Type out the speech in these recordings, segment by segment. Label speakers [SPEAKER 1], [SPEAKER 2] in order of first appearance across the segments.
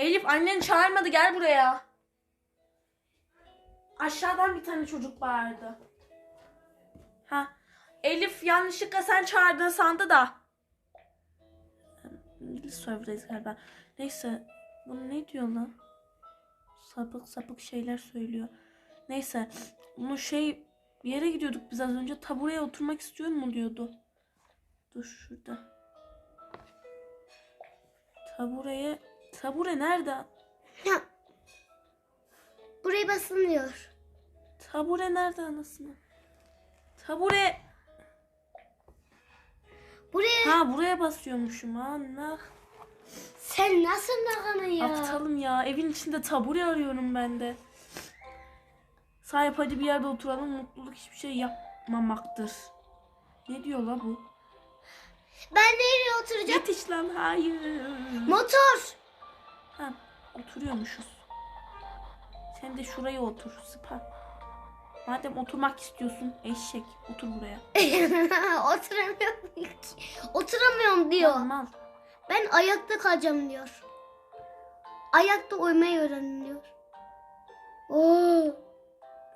[SPEAKER 1] Elif annen çağırmadı gel buraya. Aşağıdan bir tane çocuk bağırdı. Ha. Elif yanlışlıkla sen çağırdın sandı da. Server'dayız galiba. Neyse. Bu ne diyor lan? Sapık sapık şeyler söylüyor. Neyse. Bunu şey bir yere gidiyorduk biz az önce. Tabureye oturmak istiyor mu diyordu. Dur şurada. Tabureye. Tabure nerede?
[SPEAKER 2] Ya. Buraya basın diyor.
[SPEAKER 1] Tabure nerede anasını? Tabure.
[SPEAKER 2] Buraya
[SPEAKER 1] Ha buraya basıyormuşum Allah.
[SPEAKER 2] sen nasıl nakanı ya?
[SPEAKER 1] Aptalım ya. Evin içinde tabure arıyorum ben de. Sahip hadi bir yerde oturalım. Mutluluk hiçbir şey yapmamaktır. Ne diyor la bu?
[SPEAKER 2] Ben nereye oturacağım?
[SPEAKER 1] Yetiş lan hayır.
[SPEAKER 2] Motor.
[SPEAKER 1] Ha oturuyormuşuz. Sen de şuraya otur sıpa. Madem oturmak istiyorsun eşek otur buraya.
[SPEAKER 2] Oturamıyorum ki. Oturamıyorum diyor.
[SPEAKER 1] Mal.
[SPEAKER 2] Ben ayakta kalacağım diyor. Ayakta uyumayı öğrendim diyor. Oo.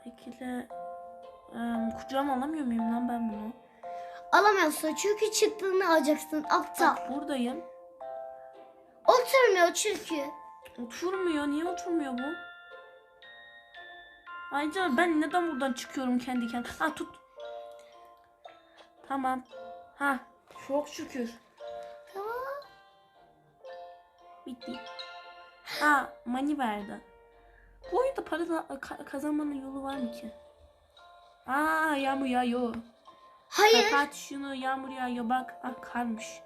[SPEAKER 1] Peki de em, kucağıma alamıyor muyum lan ben bunu?
[SPEAKER 2] Alamıyorsun çünkü çıktığını alacaksın aptal.
[SPEAKER 1] Bak buradayım.
[SPEAKER 2] Oturmuyor çünkü.
[SPEAKER 1] Oturmuyor. Niye oturmuyor bu? Ayrıca ben neden buradan çıkıyorum kendi kendime? Ha tut. Tamam. Ha çok şükür.
[SPEAKER 2] Tamam.
[SPEAKER 1] Bitti. Ha mani verdi. Bu oyunda para da, ka- kazanmanın yolu var mı ki? Aa yağmur yağıyor.
[SPEAKER 2] Hayır.
[SPEAKER 1] Kapat şunu yağmur yağıyor bak. Ah karmış.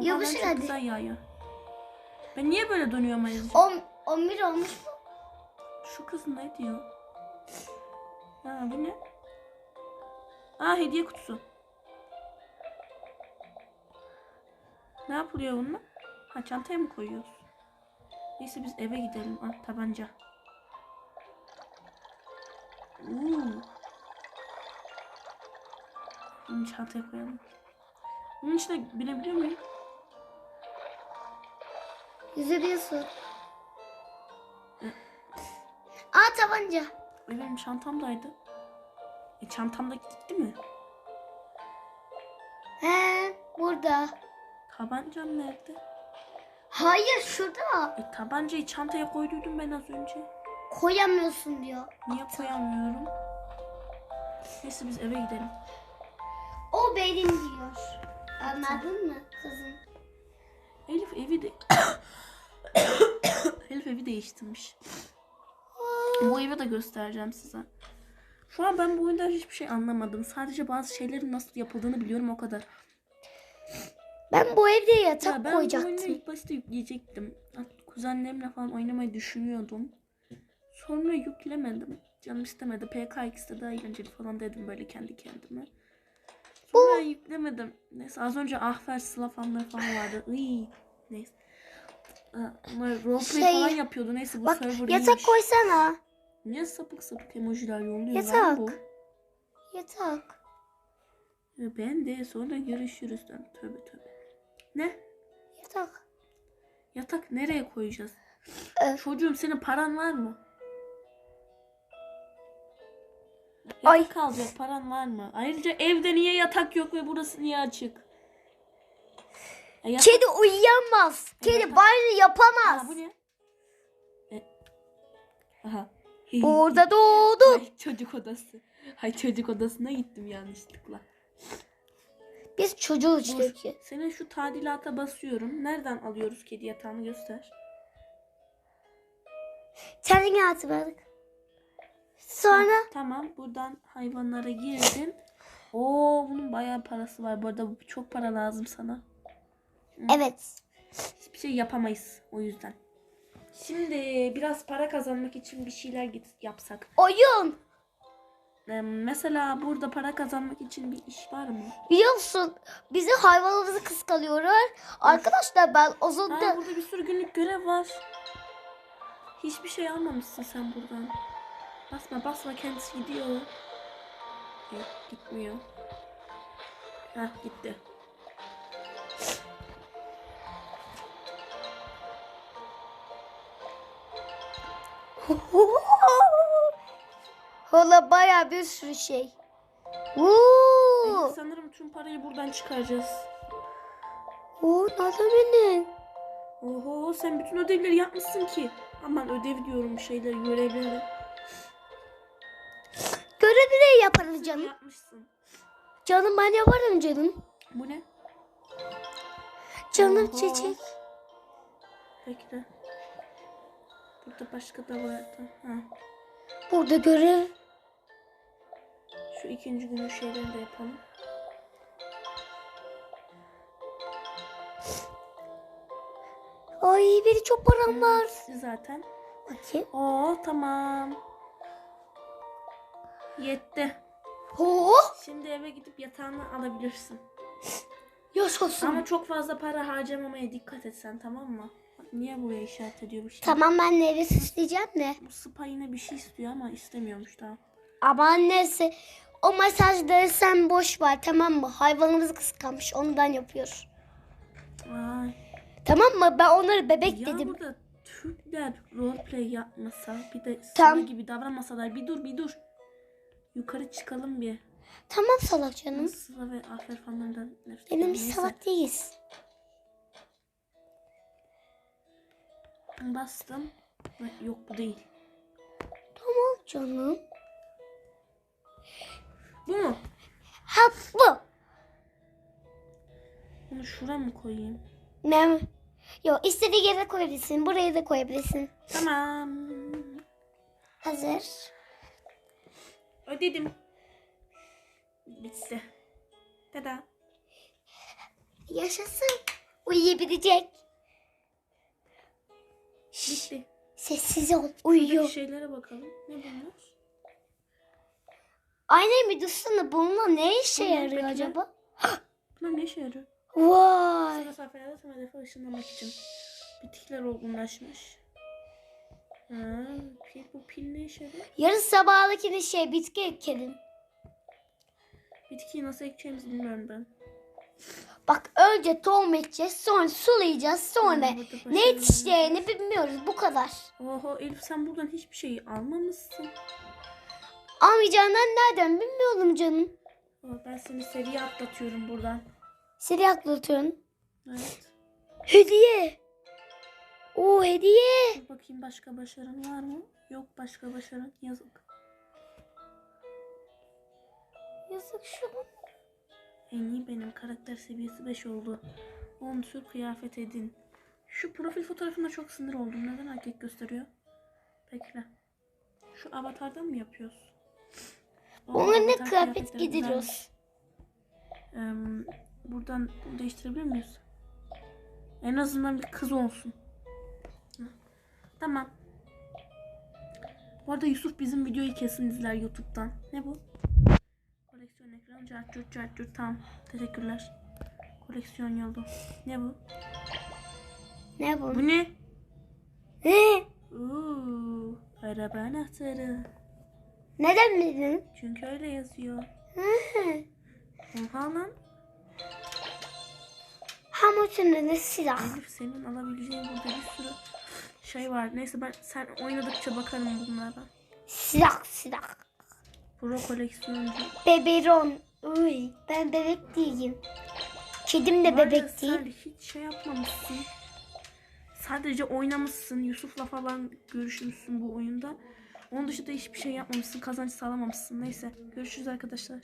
[SPEAKER 2] Yavaş
[SPEAKER 1] lan çok güzel yağıyor. Ben niye böyle dönüyorum ayrıca?
[SPEAKER 2] On, 11 olmuş mu?
[SPEAKER 1] Şu kız ne diyor? Ha bu ne? Aa hediye kutusu. Ne yapılıyor bununla? Ha çantaya mı koyuyoruz? Neyse biz eve gidelim. Ah tabanca. Uuu. Bunu çantaya koyalım. Bunun içine binebiliyor muyum?
[SPEAKER 2] Yüzüyorsun. Aa tabanca.
[SPEAKER 1] E, benim çantamdaydı. E çantamda gitti mi?
[SPEAKER 2] He burada.
[SPEAKER 1] Tabancam nerede?
[SPEAKER 2] Hayır şurada.
[SPEAKER 1] E tabancayı çantaya koyduydum ben az önce.
[SPEAKER 2] Koyamıyorsun diyor.
[SPEAKER 1] Niye koyamıyorum? Neyse biz eve gidelim.
[SPEAKER 2] O benim diyor. Anladın mı kızım?
[SPEAKER 1] Elif evi de... Elif evi değiştirmiş. Bu evi de göstereceğim size. Şu an ben bu oyunda hiçbir şey anlamadım. Sadece bazı şeylerin nasıl yapıldığını biliyorum o kadar.
[SPEAKER 2] Ben bu evde yatak
[SPEAKER 1] Ya ben bu oyunu
[SPEAKER 2] koyacaktım.
[SPEAKER 1] ilk başta yükleyecektim. Kuzenlerimle falan oynamayı düşünüyordum. Sonra yüklemedim. Canım istemedi. PKX'de daha eğlenceli falan dedim böyle kendi kendime. Sonra yüklemedim. Neyse az önce Ahfer Sıla falan vardı. Iy. Neyse. Roleplay
[SPEAKER 2] Şey,
[SPEAKER 1] falan yapıyordu. Neyse bu
[SPEAKER 2] Bak
[SPEAKER 1] server
[SPEAKER 2] yatak
[SPEAKER 1] iyiymiş.
[SPEAKER 2] koysana.
[SPEAKER 1] Niye sapık sapık emojiler yolluyor
[SPEAKER 2] Yatak.
[SPEAKER 1] lan bu?
[SPEAKER 2] Yatak.
[SPEAKER 1] Ya Ben de sonra görüşürüz. Lan. Tövbe tövbe. Ne?
[SPEAKER 2] Yatak.
[SPEAKER 1] Yatak nereye koyacağız?
[SPEAKER 2] Ee,
[SPEAKER 1] Çocuğum senin paran var mı?
[SPEAKER 2] Ay.
[SPEAKER 1] Yatak alacak paran var mı? Ayrıca evde niye yatak yok ve burası niye açık? Ya yatak-
[SPEAKER 2] Kedi uyuyamaz. Kedi
[SPEAKER 1] yatak-
[SPEAKER 2] banyo
[SPEAKER 1] Aa,
[SPEAKER 2] yapamaz.
[SPEAKER 1] bu ne? E, Aha.
[SPEAKER 2] Burada doğdu.
[SPEAKER 1] Ay, çocuk odası. Hay çocuk odasına gittim yanlışlıkla.
[SPEAKER 2] Biz çocuğuz
[SPEAKER 1] Dur.
[SPEAKER 2] çünkü.
[SPEAKER 1] Senin şu tadilata basıyorum. Nereden alıyoruz kedi yatağını göster.
[SPEAKER 2] Kendine atmadık. Sonra
[SPEAKER 1] Tamam buradan hayvanlara girdin. Oo bunun bayağı parası var. Bu arada çok para lazım sana.
[SPEAKER 2] Evet.
[SPEAKER 1] Hiçbir şey yapamayız o yüzden. Şimdi biraz para kazanmak için bir şeyler git yapsak.
[SPEAKER 2] Oyun.
[SPEAKER 1] Ee, mesela burada para kazanmak için bir iş var mı?
[SPEAKER 2] Biliyor musun? Bizi hayvanımızı kıskanıyorlar. Arkadaşlar ben o
[SPEAKER 1] Ha,
[SPEAKER 2] zaman
[SPEAKER 1] burada bir sürü günlük görev var. Hiçbir şey almamışsın sen buradan. Basma basma kendisi gidiyor. Yok gitmiyor. Ha gitti.
[SPEAKER 2] Hala baya bir sürü şey. Uuu.
[SPEAKER 1] sanırım tüm parayı buradan çıkaracağız.
[SPEAKER 2] Oo, Nazamin'in.
[SPEAKER 1] Oho sen bütün ödevleri yapmışsın ki. Aman ödev diyorum şeyleri görevleri.
[SPEAKER 2] Görevleri yaparız canım.
[SPEAKER 1] Yapmışsın.
[SPEAKER 2] Canım ben yaparım canım.
[SPEAKER 1] Bu ne?
[SPEAKER 2] Canım
[SPEAKER 1] Oho.
[SPEAKER 2] çiçek.
[SPEAKER 1] Bekle. Burada başka da vardı. Ha.
[SPEAKER 2] Burada görev.
[SPEAKER 1] Şu ikinci günün şeylerini de yapalım.
[SPEAKER 2] Ay benim çok param var.
[SPEAKER 1] Zaten.
[SPEAKER 2] Bakayım.
[SPEAKER 1] Oo tamam. Yetti.
[SPEAKER 2] Oo.
[SPEAKER 1] Şimdi eve gidip yatağını alabilirsin.
[SPEAKER 2] Yaşasın.
[SPEAKER 1] Ama çok fazla para harcamamaya dikkat et sen tamam mı? Niye buraya işaret ediyor bu şey?
[SPEAKER 2] Tamam ben evi süsleyeceğim de.
[SPEAKER 1] Bu spa yine bir şey istiyor ama istemiyormuş tamam.
[SPEAKER 2] Ama annesi o mesajları sen boş ver tamam mı? Hayvanımız kıskanmış ondan yapıyor.
[SPEAKER 1] Ay.
[SPEAKER 2] Tamam mı? Ben onları bebek
[SPEAKER 1] Ya
[SPEAKER 2] dedim.
[SPEAKER 1] burada Türkler roleplay yapmasa bir de
[SPEAKER 2] Tam-
[SPEAKER 1] gibi davranmasalar bir dur bir dur. Yukarı çıkalım bir.
[SPEAKER 2] Tamam salak canım.
[SPEAKER 1] Sıla ve Afer falanlardan nefret
[SPEAKER 2] Benim
[SPEAKER 1] ediyorum. Neyse.
[SPEAKER 2] salak değiliz.
[SPEAKER 1] Bastım. Yok bu değil.
[SPEAKER 2] Tamam canım.
[SPEAKER 1] Bu mu?
[SPEAKER 2] Ha bu.
[SPEAKER 1] Bunu şuraya mı koyayım?
[SPEAKER 2] Ne? Yok istediği yere koyabilirsin. Buraya da koyabilirsin.
[SPEAKER 1] Tamam.
[SPEAKER 2] Hazır.
[SPEAKER 1] Ödedim. Bitti. Tada.
[SPEAKER 2] Yaşasın. Uyuyabilecek.
[SPEAKER 1] Bitti.
[SPEAKER 2] Sessiz ol.
[SPEAKER 1] Şuradaki
[SPEAKER 2] Uyuyor.
[SPEAKER 1] şeylere bakalım. Ne bunlar?
[SPEAKER 2] Aynen bir dursana. Bununla ne işe
[SPEAKER 1] Bunlar
[SPEAKER 2] yarıyor
[SPEAKER 1] bekle.
[SPEAKER 2] acaba?
[SPEAKER 1] Bunlar ne işe yarıyor?
[SPEAKER 2] Vay.
[SPEAKER 1] Kısa mesafelerde tüm hedefe ışınlamak için. Bitkiler olgunlaşmış. Ha, pil, bu pil ne işe yarıyor?
[SPEAKER 2] Yarın sabahlıkini şey bitki ekelim.
[SPEAKER 1] Bitkiyi nasıl ekeceğimizi bilmiyorum ben.
[SPEAKER 2] Bak önce tohum ekeceğiz, sonra sulayacağız, sonra
[SPEAKER 1] başka
[SPEAKER 2] ne
[SPEAKER 1] bir
[SPEAKER 2] yetişeceğini bilmiyoruz. Bu kadar.
[SPEAKER 1] Oho Elif sen buradan hiçbir şeyi almamışsın.
[SPEAKER 2] Almayacağından nereden bilmiyorum canım.
[SPEAKER 1] Ben seni seviye atlatıyorum buradan.
[SPEAKER 2] Seni atlatıyorsun.
[SPEAKER 1] Evet.
[SPEAKER 2] Hediye. Oo hediye.
[SPEAKER 1] Dur bakayım başka başarın var mı? Yok başka başarın. Yazık.
[SPEAKER 2] Yazık şu.
[SPEAKER 1] En iyi benim karakter seviyesi 5 oldu. 10 tür kıyafet edin. Şu profil fotoğrafında çok sinir oldum. Neden erkek gösteriyor? Bekle. Şu avatardan mı yapıyoruz?
[SPEAKER 2] Ona ne kıyafet giydiriyoruz.
[SPEAKER 1] Em, buradan bunu değiştirebilir miyiz? En azından bir kız olsun. Hı. Tamam. Bu arada Yusuf bizim videoyu kesin izler YouTube'dan. Ne bu? Ekran cart curt cart curt tamam. Teşekkürler. Koleksiyon yolu. Ne bu?
[SPEAKER 2] Ne bu?
[SPEAKER 1] Bu ne?
[SPEAKER 2] Ne?
[SPEAKER 1] Uuu. Araba anahtarı.
[SPEAKER 2] Neden bildin?
[SPEAKER 1] Çünkü öyle yazıyor. Oha lan.
[SPEAKER 2] Hamur tüneli silah.
[SPEAKER 1] Elif senin alabileceğin burada bir sürü şey var. Neyse ben sen oynadıkça bakarım bunlara.
[SPEAKER 2] Silah silah.
[SPEAKER 1] Pro koleksiyoncu.
[SPEAKER 2] Beberon. Uy, ben bebek değilim. Kedim de
[SPEAKER 1] arada
[SPEAKER 2] bebek değil.
[SPEAKER 1] Sen hiç şey yapmamışsın. Sadece oynamışsın. Yusuf'la falan görüşmüşsün bu oyunda. Onun dışında hiçbir şey yapmamışsın. Kazanç sağlamamışsın. Neyse. Görüşürüz arkadaşlar.